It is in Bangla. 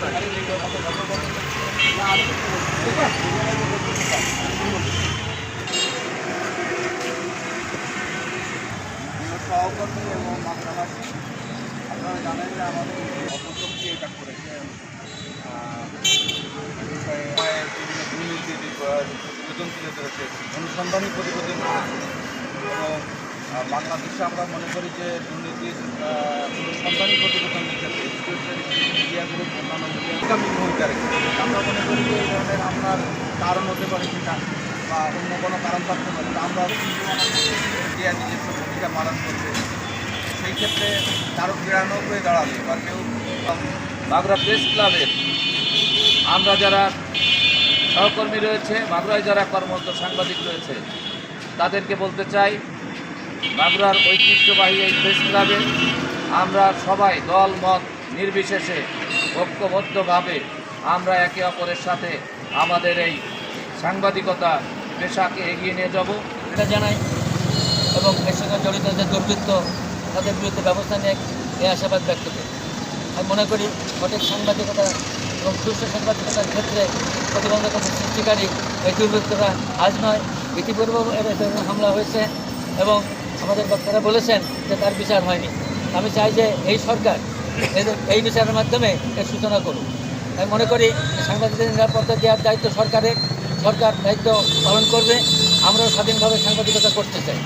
আমাদের করেছে প্রতিবেদন অনুসন্ধানী প্রতিবেদন এবং বাংলাদেশে আমরা মনে করি যে দুর্নীতির অনুসন্ধানী মিডিয়াগুলো মিডিয়াগামী ভূমিকা রেখেছে আমরা মনে করি যে এই ধরনের আপনার কারণ হতে পারে সেটা বা অন্য কোনো কারণ থাকতে পারে আমরা মিডিয়া নিজস্ব ভূমিকা পালন করবে সেই ক্ষেত্রে কারও হয়ে দাঁড়াবে বা কেউ মাগুরা প্রেস ক্লাবের আমরা যারা সহকর্মী রয়েছে মাগুরায় যারা কর্মরত সাংবাদিক রয়েছে, তাদেরকে বলতে চাই মাগুরার ঐতিহ্যবাহী এই প্রেস ক্লাবে আমরা সবাই দল, মত নির্বিশেষে ঐক্যবদ্ধভাবে আমরা একে অপরের সাথে আমাদের এই সাংবাদিকতা পেশাকে এগিয়ে নিয়ে যাব। এটা জানাই এবং এর সঙ্গে জড়িত যে দুর্বৃত্ত, তাদের বিরুদ্ধে ব্যবস্থা নিয়ে এই আশাবাদ ব্যক্ত করি। আমি মনে করি সঠিক সাংবাদিকতা এবং সুস্থ সাংবাদিকতার ক্ষেত্রে প্রতিবন্ধকতা সৃষ্টিকারী এই দুর্বৃত্তরা আজ নয় ইতিপূর্বেও এর হামলা হয়েছে এবং আমাদের বক্তারা বলেছেন যে তার বিচার হয়নি। আমি চাই যে এই সরকার এই বিচারের মাধ্যমে এর সূচনা করুন। আমি মনে করি সাংবাদিকদের নিরাপত্তা দেওয়ার দায়িত্ব সরকারের। সরকার দায়িত্ব পালন করবে। আমরাও স্বাধীনভাবে সাংবাদিকতা করতে চাই।